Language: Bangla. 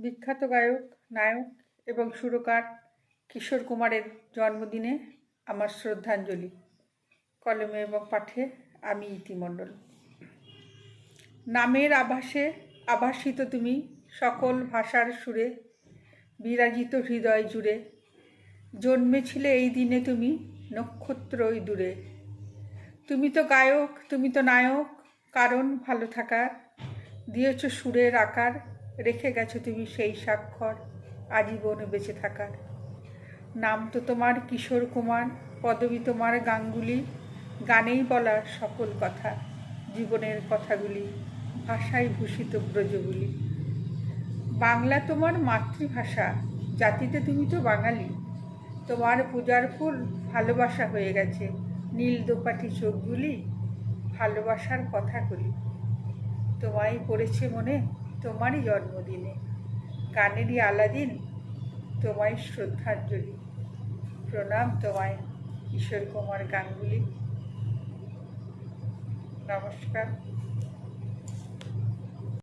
বিখ্যাত গায়ক, নায়ক এবং সুরকার কিশোর কুমারের জন্মদিনে আমার শ্রদ্ধাঞ্জলি। কলমে এবং পাঠে আমি ইতিমণ্ডল। নামের আভাসে আভাসিত তুমি সকল ভাষার সুরে, বিরাজিত হৃদয় জুড়ে। জন্মেছিলে এই দিনে তুমি নক্ষত্রই দূরে। তুমি তো গায়ক, তুমি তো নায়ক, কারণ ভালো থাকার। দিয়েছ সুরের আকার রেখে গেছো তুমি সেই স্বাক্ষর, আজীবন বেঁচে থাকার। নাম তো তোমার কিশোর কুমার, পদবী তোমার গাঙ্গুলি, গানেই বলার সকল কথা, জীবনের কথাগুলি, ভাষায় ভূষিত ব্রজগুলি। বাংলা তোমার মাতৃভাষা, জাতিতে তুমি তো বাঙালি। তোমার পূজার ফুল ভালোবাসা হয়ে গেছে, নীল দোপাটি চোখগুলি ভালোবাসার কথাগুলি। তোমায় পড়েছে মনে তোমারই জন্মদিনে গানেরই আলাদিন তোমায় শ্রদ্ধাঞ্জলি। প্রণাম তোমায় কিশোর কুমার গাঙ্গুলি। নমস্কার।